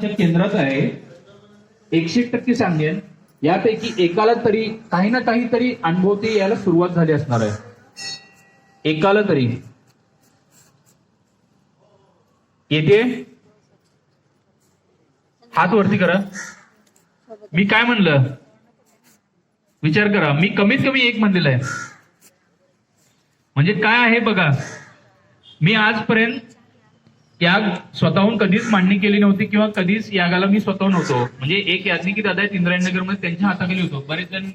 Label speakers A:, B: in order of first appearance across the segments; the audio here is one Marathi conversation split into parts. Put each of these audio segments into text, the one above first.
A: केंद्रात आहे. एकशे टक्के सांगेन. यापैकी एकाला तरी काही ना काही तरी अनुभवते यायला सुरुवात झाली असणार आहे. एकाला तरी. येते? हात वरती करा. मी काय म्हणलं? विचार करा. मी कमीत कमी एक म्हणलेलं आहे. म्हणजे काय आहे बघा. मी आजपर्यंत याग स्वतःहून कधीच मांडणी केली नव्हती किंवा कधीच यागाला मी स्वतः नव्हतो. म्हणजे एक याज्ञिकी दादा आहेत इंद्रायणनगरमध्ये त्यांच्या हाताखाली होतो. बरेच जण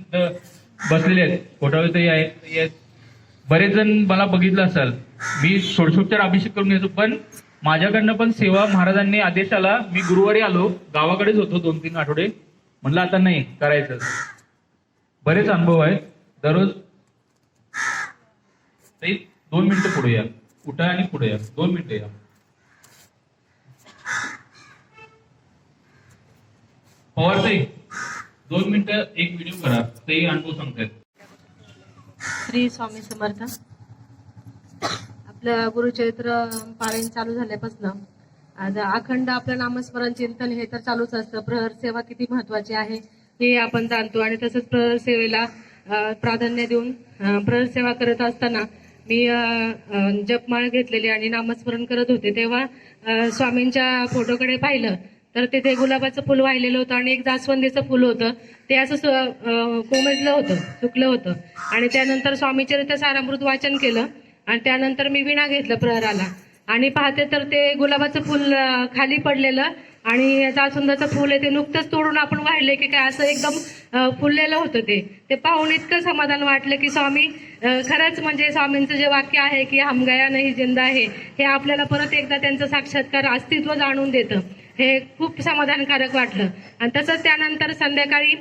A: बसलेले आहेत. घोटाळे आहेत. आहेत. बरेच जण मला बघितलं असाल. मी षोडशोपचार अभिषेक करून घेतो पण माझ्याकडनं पण सेवा महाराजांनी आदेश आला. मी गुरुवारी आलो. गावाकडेच होतो दोन तीन आठवडे. म्हणलं आता नाही करायचं. बरेच अनुभव आहेत. दररोज दोन मिनिटं पुढे या. उठा आणि पुढे या. दोन मिनिटं या. पवार दोन मिनिटं एक व्हिडिओ करा तेही अनुभव सांगतायत
B: श्री स्वामी समर्थ। आपलं गुरुचरित्र पारायण चालू झाल्यापासून आज अखंड आपलं नामस्मरण चिंतन हे तर चालूच असतं. प्रहर सेवा किती महत्वाची आहे हे आपण जाणतो. आणि तसंच प्रहर सेवेला प्राधान्य देऊन प्रहर सेवा करत असताना मी जपमाळ घेतलेली आणि नामस्मरण करत होते. तेव्हा स्वामींच्या फोटोकडे पाहिलं तर तिथे गुलाबाचं फुल वाहिलेलं होतं आणि एक जास्वंदीचं फुल होतं. ते असं स- कोमेजलं होतं सुकलं होतं. आणि त्यानंतर स्वामीचरित्र सारामृत वाचन केलं आणि त्यानंतर मी विणा घेतलं प्रहराला. आणि पाहते तर ते गुलाबाचं फुल खाली पडलेलं आणि जास्वंदाचं फुल आहे ते नुकतंच तोडून आपण वाहिले की काय असं एकदम फुललेलं होतं ते. ते पाहून इतकं समाधान वाटलं की स्वामी खरंच म्हणजे स्वामींचं जे वाक्य आहे की हमगया नाही जिंदा आहे हे आपल्याला परत एकदा त्यांचं साक्षात्कार अस्तित्व जाणून देतं. हे खूप समाधानकारक वाटलं. आणि तसंच त्यानंतर संध्याकाळी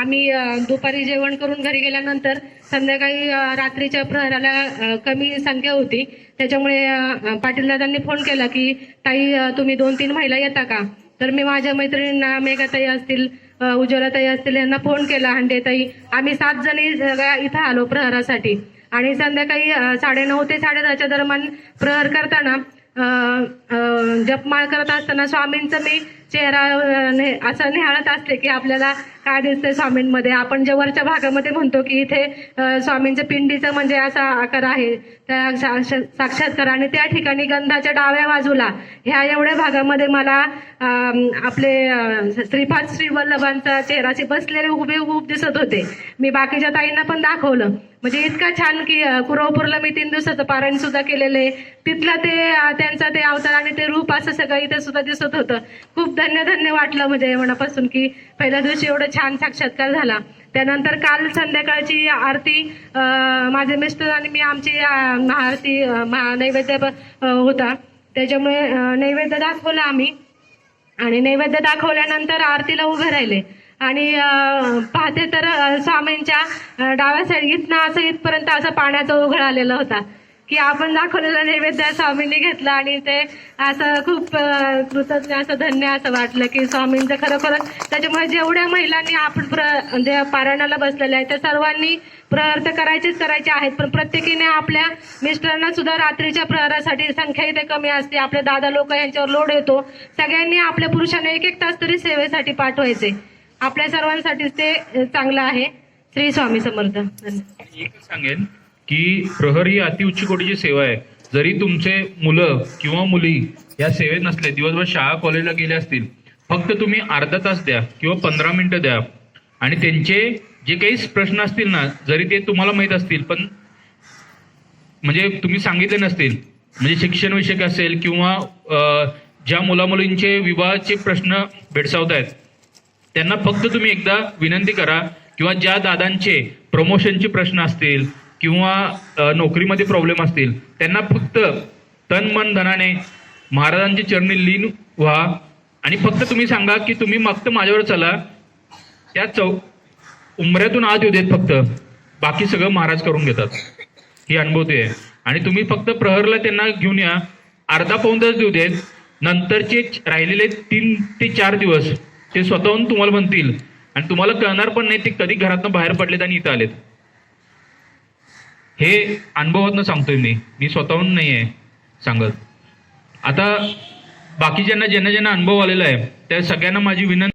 B: आम्ही दुपारी जेवण करून घरी गेल्यानंतर संध्याकाळी रात्रीच्या प्रहराला कमी संख्या होती. त्याच्यामुळे पाटील दादांनी फोन केला की ताई तुम्ही दोन तीन महिला येता का? तर मी माझ्या मैत्रिणींना मेघाताई असतील उज्ज्वलाताई असतील यांना फोन केला हंडेताई आम्ही सात जणी सगळ्या इथं आलो प्रहरासाठी. आणि संध्याकाळी साडेनऊ ते साडेदहाच्या दरम्यान प्रहर करताना जपमाळ करत असताना स्वामींचं मी चेहरा ने- असं निहाळत असते की आपल्याला काय दिसतंय स्वामींमध्ये. आपण जे वरच्या भागामध्ये म्हणतो की इथे स्वामींचं पिंडीचं म्हणजे असा आकार आहे. त्या साक्षात्कार आणि त्या ठिकाणी गंधाच्या डाव्या बाजूला ह्या एवढ्या भागामध्ये मला आपले श्रीपाद श्रीवल्लभांचा चेहराचे बसलेले उभे उभ दिसत होते. मी बाकीच्या ताईंना पण दाखवलं. म्हणजे इतका छान की अं, कुरवपूरला मी तीन दिवसाचं पारायण सुद्धा केलेलं आहे. तिथलं ते त्यांचा ते अवतार आणि ते रूप असं सगळं इथे सुद्धा दिसत होतं. खूप धन्य धन्य वाटलं म्हणजे मनापासून की पहिल्या दिवशी एवढं छान साक्षात्कार झाला. त्यानंतर काल संध्याकाळची आरती माझे मिस्टर आणि मी आमची महाआरती महा नैवेद्य होता. त्याच्यामुळे नैवेद्य दाखवला आम्ही. आणि नैवेद्य दाखवल्यानंतर आरतीला उभे राहिले. आणि पाहते तर स्वामींच्या डाव्या साईड इथनं असं इथपर्यंत असं पाण्याचा उघड आलेला होता. की आपण दाखवलेला नैवेद्य स्वामींनी घेतलं आणि ते असं खूप कृतज्ञ असं धन्य असं वाटलं की स्वामींचं खरोखर त्याच्यामुळे जेवढ्या महिलांनी आपण प्र म्हणजे पारायणाला बसलेल्या आहेत त्या सर्वांनी प्रहार तर करायचेच करायचे आहेत. पण प्रत्येकीने आपल्या मिस्टरांना सुद्धा रात्रीच्या प्रहरासाठी संख्या इथे कमी असते. आपले दादा लोक यांच्यावर लोड येतो. सगळ्यांनी आपल्या पुरुषांना एक एक तास तरी सेवेसाठी पाठवायचे. आपल्या सर्वांसाठीच ते चांगलं आहे. श्री स्वामी समर्थ.
A: एकच सांगेन की प्रहर ही अति उच्च कोटीची सेवा आहे. जरी तुमचे मुलं किंवा मुली या सेवेत नसले दिवसभर शाळा कॉलेजला गेले असतील फक्त तुम्ही अर्धा तास द्या किंवा पंधरा मिनिटं द्या. आणि त्यांचे जे काही प्रश्न असतील ना जरी ते तुम्हाला माहीत असतील पण म्हणजे तुम्ही सांगितले नसतील म्हणजे शिक्षण विषयक असेल किंवा ज्या मुलामुलींचे विवाहाचे प्रश्न भेडसावत आहेत त्यांना फक्त तुम्ही एकदा विनंती करा किंवा ज्या दादांचे प्रमोशनचे प्रश्न असतील किंवा नोकरीमध्ये प्रॉब्लेम असतील त्यांना फक्त तन मन धनाने महाराजांची चरणी लीन व्हा आणि फक्त तुम्ही सांगा की तुम्ही फक्त माझ्यावर चला. त्या चौ उमऱ्यातून आत येऊ देत फक्त बाकी सगळं महाराज करून घेतात. ही अनुभवते आहे. आणि तुम्ही फक्त प्रहरला त्यांना घेऊन या. अर्धा पाऊण तास देऊ देत. नंतरचे राहिलेले तीन ते चार दिवस ते स्वतःहून तुम्हाला म्हणतील. आणि तुम्हाला कळणार पण नाही ते कधी घरातनं बाहेर पडलेत आणि इथं आलेत. हे अनुभवातनं सांगतोय मी. मी स्वतःहून नाही आहे सांगत. आता बाकीच्यांना ज्यांना ज्यांना अनुभव आलेला आहे त्या सगळ्यांना माझी विनंती